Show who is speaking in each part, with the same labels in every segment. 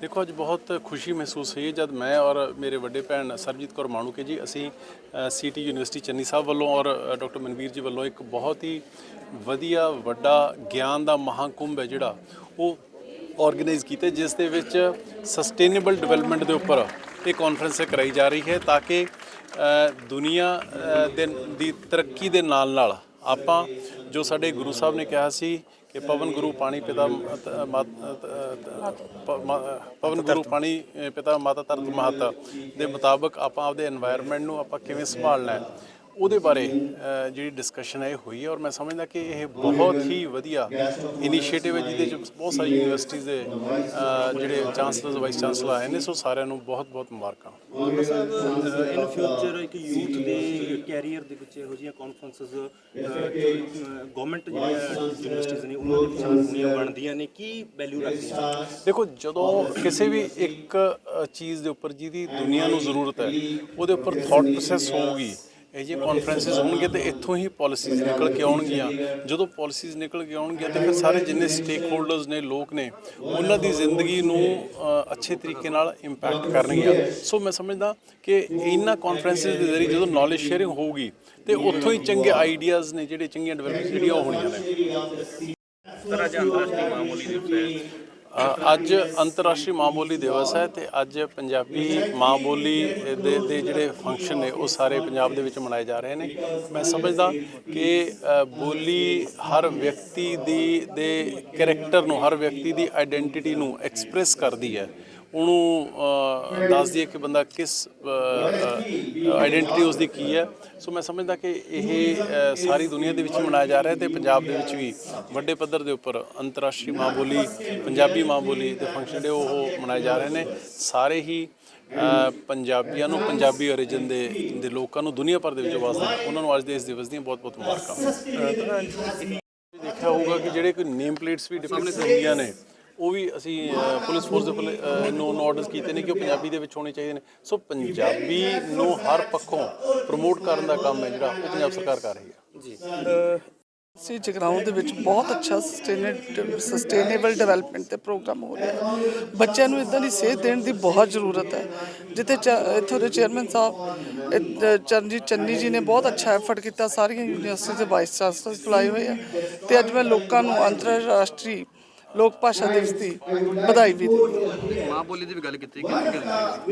Speaker 1: ਦੇਖੋ, ਅੱਜ ਬਹੁਤ ਖੁਸ਼ੀ ਮਹਿਸੂਸ ਹੋਈ ਹੈ ਜਦ ਮੈਂ ਔਰ ਮੇਰੇ ਵੱਡੇ ਭੈਣ ਸਰਜੀਤ ਕੌਰ ਮਾਣੂਕੇ ਜੀ, ਅਸੀਂ ਸੀਟੀ ਯੂਨੀਵਰਸਿਟੀ ਚੰਨੀ ਸਾਹਿਬ ਵੱਲੋਂ ਔਰ ਡਾਕਟਰ ਮਨਵੀਰ ਜੀ ਵੱਲੋਂ ਇੱਕ ਬਹੁਤ ਹੀ ਵਧੀਆ, ਵੱਡਾ ਗਿਆਨ ਦਾ ਮਹਾਕੁੰਭ ਹੈ ਜਿਹੜਾ ਉਹ ਆਰਗੇਨਾਈਜ਼ ਕੀਤਾ, ਜਿਸ ਦੇ ਵਿੱਚ ਸਸਟੇਨੇਬਲ ਡਿਵੈਲਪਮੈਂਟ ਦੇ ਉੱਪਰ ਇਹ ਕਾਨਫਰੰਸ ਕਰਾਈ ਜਾ ਰਹੀ ਹੈ ਤਾਂ ਕਿ ਦੁਨੀਆ ਦੇ, ਦੀ ਤਰੱਕੀ ਦੇ ਨਾਲ ਨਾਲ ਆਪਾਂ ਜੋ ਸਾਡੇ ਗੁਰੂ ਸਾਹਿਬ ਨੇ ਕਿਹਾ ਸੀ ਇਹ ਪਵਨ ਗੁਰੂ ਪਾਣੀ ਪਿਤਾ ਪਵਨ ਗੁਰੂ ਪਾਣੀ ਪਿਤਾ ਮਾਤਾ ਤਰਤ ਮਹਤ ਦੇ ਮੁਤਾਬਕ ਆਪਾਂ ਆਪਦੇ এনवायरमेंट ਨੂੰ ਆਪਾਂ ਕਿਵੇਂ ਸੰਭਾਲਣਾ ਹੈ ਉਹਦੇ ਬਾਰੇ ਜਿਹੜੀ ਡਿਸਕਸ਼ਨ ਹੈ ਹੋਈ ਹੈ ਔਰ ਮੈਂ ਸਮਝਦਾ ਕਿ ਇਹ ਬਹੁਤ ਹੀ ਵਧੀਆ ਇਨੀਸ਼ੀਏਟਿਵ ਹੈ ਜਿਹਦੇ ਵਿੱਚ ਬਹੁਤ ਸਾਰੀ ਯੂਨੀਵਰਸਿਟੀਜ਼ ਦੇ ਜਿਹੜੇ ਚਾਂਸਲਰਸ ਵਾਈਸ ਚਾਂਸਲਰ ਆਏ ਨੇ ਸੋ ਸਾਰਿਆਂ ਨੂੰ ਬਹੁਤ ਬਹੁਤ ਮੁਬਾਰਕਾਂ।
Speaker 2: ਇਨ ਫਿਊਚਰ ਇੱਕ ਯੂਥ ਦੇ ਕੈਰੀਅਰ ਦੇ ਵਿੱਚ ਇਹੋ ਜਿਹੀਆਂ ਕਾਨਫਰੰਸਸ ਗਵਰਨਮੈਂਟ ਬਣਦੀਆਂ ਨੇ ਕੀ ਵੈਲਿਊ ਰੱਖਦੀਆਂ
Speaker 1: ਦੇਖੋ ਜਦੋਂ ਕਿਸੇ ਵੀ ਇੱਕ ਚੀਜ਼ ਦੇ ਉੱਪਰ ਜਿਹਦੀ ਦੁਨੀਆ ਨੂੰ ਜ਼ਰੂਰਤ ਹੈ ਉਹਦੇ ਉੱਪਰ ਥਾਟ ਪ੍ਰੋਸੈਸ ਹੋਊਗੀ ਇਹ ਜਿਹੇ ਕਾਨਫਰੰਸਸ ਹੋਣਗੇ ਤੇ ਇੱਥੋਂ ਹੀ ਪਾਲਿਸੀਜ਼ ਨਿਕਲ ਕੇ ਆਉਣਗੀਆਂ ਜਦੋਂ ਪਾਲਿਸੀਜ਼ ਨਿਕਲ ਕੇ ਆਉਣਗੀਆਂ ਤੇ ਫਿਰ ਸਾਰੇ ਜਿੰਨੇ ਸਟੇਕ ਹੋਲਡਰਸ ਨੇ ਲੋਕ ਨੇ ਉਹਨਾਂ ਦੀ ਜ਼ਿੰਦਗੀ ਨੂੰ ਅ, ਅੱਛੇ ਤਰੀਕੇ ਨਾਲ ਇੰਪੈਕਟ ਕਰਨਗੀਆਂ ਸੋ ਮੈਂ ਸਮਝਦਾ ਕਿ ਇਹਨਾਂ ਕਾਨਫਰੰਸਸ ਦੇ ਜ਼ਰੀਏ ਜਦੋਂ ਨੌਲੇਜ ਸ਼ੇਅਰਿੰਗ ਹੋਊਗੀ ਤੇ ਉੱਥੋਂ ਹੀ ਚੰਗੇ ਆਈਡੀਆਜ਼ ਨੇ ਜਿਹੜੇ ਚੰਗੀਆਂ ਡਿਵੈਲਪਮੈਂਟ ਜਿਹੜੀਆਂ ਉਹ ਹੋਣੀਆਂ ਨੇ
Speaker 2: ਸਰ ਅੱਜ ਅੰਤਰਰਾਸ਼ਟਰੀ ਮਾਂ ਬੋਲੀ ਦਿਵਸ ਹੈ।
Speaker 1: ਅ, ਅੱਜ ਅੰਤਰਰਾਸ਼ਟਰੀ ਮਾਂ ਬੋਲੀ ਦਿਵਸ ਹੈ ਤੇ ਅੱਜ ਪੰਜਾਬੀ ਮਾਂ ਬੋਲੀ ਦੇ ਦੇ ਜਿਹੜੇ ਫੰਕਸ਼ਨ ਨੇ ਉਹ ਸਾਰੇ ਪੰਜਾਬ ਦੇ ਵਿੱਚ ਮਨਾਏ ਜਾ ਰਹੇ ਨੇ। ਮੈਂ ਸਮਝਦਾ ਕਿ ਬੋਲੀ ਹਰ ਵਿਅਕਤੀ ਦੀ ਦੇ ਕੈਰੈਕਟਰ ਨੂੰ ਹਰ ਵਿਅਕਤੀ ਦੀ ਆਇਡੈਂਟੀਟੀ ਨੂੰ ਐਕਸਪ੍ਰੈਸ ਕਰਦੀ ਹੈ। ਉਹਨੂੰ ਦੱਸਦੀ ਹੈ ਕਿ ਬੰਦਾ ਕਿਸ ਆਇਡੈਂਟੀਟੀ ਉਸ ਦੀ ਕੀ ਹੈ। ਸੋ ਮੈਂ ਸਮਝਦਾ ਕਿ ਇਹ ਸਾਰੀ ਦੁਨੀਆ ਦੇ ਵਿੱਚ ਮਨਾਇਆ ਜਾ ਰਿਹਾ ਤੇ ਪੰਜਾਬ ਦੇ ਵਿੱਚ ਵੀ ਵੱਡੇ ਪੱਧਰ ਦੇ ਉੱਪਰ ਅੰਤਰਰਾਸ਼ਟਰੀ ਮਾਂ ਬੋਲੀ ਪੰਜਾਬੀ ਮਾਂ ਬੋਲੀ ਦੇ ਫੰਕਸ਼ਨ ਜਿਹੜੇ ਉਹ ਮਨਾਏ ਜਾ ਰਹੇ ਨੇ। ਸਾਰੇ ਹੀ ਪੰਜਾਬੀਆਂ ਨੂੰ ਪੰਜਾਬੀ origin ਦੇ ਦੇ ਲੋਕਾਂ ਨੂੰ ਦੁਨੀਆ ਭਰ ਦੇ ਵਿੱਚ ਵਸਦੇ ਉਹਨਾਂ ਨੂੰ ਅੱਜ ਦੇ ਇਸ ਦਿਵਸ ਦੀਆਂ ਬਹੁਤ ਬਹੁਤ ਮੁਬਾਰਕਾਂ ਦੇਖਿਆ ਹੋਊਗਾ ਕਿ ਜਿਹੜੇ ਕੋਈ ਨੇਮ ਪਲੇਟਸ ਵੀ ਡਿਪਲੋਮੈਸੀ ਹੁੰਦੀਆਂ ਨੇ ਉਹ ਵੀ ਅਸੀਂ ਪੁਲਿਸ ਫੋਰਸ ਦੇ ਪੁਲਿ- ਨੂੰ ਆਰਡਰਸ ਕੀਤੇ ਨੇ ਕਿ ਉਹ ਪੰਜਾਬੀ ਦੇ ਵਿੱਚ ਹੋਣੇ ਚਾਹੀਦੇ ਨੇ। ਸੋ ਪੰਜਾਬੀ ਨੂੰ ਹਰ ਪੱਖੋਂ ਪ੍ਰਮੋਟ ਕਰਨ ਦਾ ਕੰਮ ਹੈ ਜਿਹੜਾ ਉਹ ਪੰਜਾਬ ਸਰਕਾਰ ਕਰ ਰਹੀ ਹੈ।
Speaker 2: ਜੀ।
Speaker 3: ਸੀ ਜਗਰਾਉਂ ਦੇ ਵਿੱਚ ਬਹੁਤ ਅੱਛਾ ਸਸਟੇਨੇਬਲ ਡਿਵੈਲਪਮੈਂਟ ਤੇ ਪ੍ਰੋਗਰਾਮ ਹੋ ਰਿਹਾ ਬੱਚਿਆਂ ਨੂੰ ਇਦਾਂ ਦੀ ਸੇਧ ਦੇਣ ਦੀ ਬਹੁਤ ਜ਼ਰੂਰਤ ਹੈ। ਜਿੱਥੇ ਚ- ਇੱਥੋਂ ਦੇ ਚੇਅਰਮੈਨ ਸਾਹਿਬ ਚਰਨਜੀਤ ਚੰਨੀ ਜੀ ਨੇ ਬਹੁਤ ਅੱਛਾ ਐਫਰਟ ਕੀਤਾ। ਸਾਰੀਆਂ ਯੂਨੀਵਰਸਿਟੀ ਦੇ ਵਾਈਸ ਚਾਂਸਲਰਸ ਬੁਲਾਏ ਹੋਏ ਆ। ਤੇ ਅੱਜ ਮੈਂ ਲੋਕਾਂ ਨੂੰ ਅੰਤਰਰਾਸ਼ਟਰੀ ਲੋਕ ਭਾਸ਼ਾ ਦਿਵਸ ਦੀ ਵਧਾਈ ਵੀ ਹਾਂ
Speaker 4: ਮਾਂ ਬੋਲੀ ਦੀ ਵੀ ਗੱਲ ਕੀਤੀ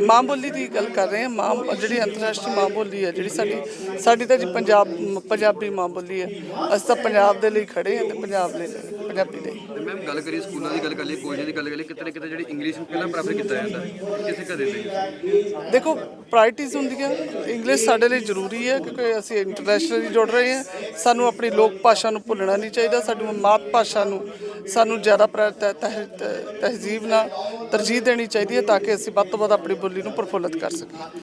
Speaker 3: ਮਾਂ ਬੋਲੀ ਦੀ ਗੱਲ ਕਰ ਰਹੇ ਹਾਂ। ਮਾਂ ਜਿਹੜੀ ਅੰਤਰਰਾਸ਼ਟਰੀ ਮਾਂ ਬੋਲੀ ਹੈ ਜਿਹੜੀ ਸਾਡੀ ਸਾਡੀ ਤਾਂ ਜੀ ਪੰਜਾਬ ਪੰਜਾਬੀ ਮਾਂ ਬੋਲੀ ਹੈ। ਅਸੀਂ ਤਾਂ ਪੰਜਾਬ ਦੇ ਲਈ ਖੜੇ ਹਾਂ ਤੇ ਪੰਜਾਬ ਲਈ ਪੰਜਾਬੀ ਲਈ
Speaker 4: ਤੇ ਮੈਮ ਗੱਲ ਕਰੀਏ ਸਕੂਲਾਂ ਦੀ ਗੱਲ ਕਰੀਏ ਕਾਲਜਾਂ ਦੀ ਗੱਲ ਕਰੀਏ ਕਿਤੇ ਨਾ ਕਿਤੇ ਜਿਹੜੀ ਇੰਗਲਿਸ਼ ਨੂੰ ਪਹਿਲਾਂ ਪ੍ਰੈਫਰ ਕੀਤਾ ਜਾਂਦਾ ਕਿਸੇ ਕਦੇ ਨਹੀਂ
Speaker 3: ਦੇਖੋ ਪ੍ਰਾਇਰਟੀਜ਼ ਹੁੰਦੀਆਂ। ਇੰਗਲਿਸ਼ ਸਾਡੇ ਲਈ ਜ਼ਰੂਰੀ ਹੈ ਕਿਉਂਕਿ ਅਸੀਂ ਇੰਟਰਨੈਸ਼ਨਲੀ ਜੁੜ ਰਹੇ ਹਾਂ। ਸਾਨੂੰ ਆਪਣੀ ਲੋਕ ਭਾਸ਼ਾ ਨੂੰ ਭੁੱਲਣਾ ਨਹੀਂ ਚਾਹੀਦਾ। ਸਾਡੀ ਮਾਤ ਭਾਸ਼ਾ ਨੂੰ ਸਾਨੂੰ ਜ਼ਿਆਦਾ ਤਹਿਜ਼ੀਬ ਨਾਲ ਤਰਜੀਹ ਦੇਣੀ ਚਾਹੀਦੀ ਹੈ ਤਾਂ ਕਿ ਅਸੀਂ ਵੱਧ ਤੋਂ ਵੱਧ ਆਪਣੀ ਬੋਲੀ ਨੂੰ ਪ੍ਰਫੁੱਲਤ ਕਰ ਸਕੀਏ।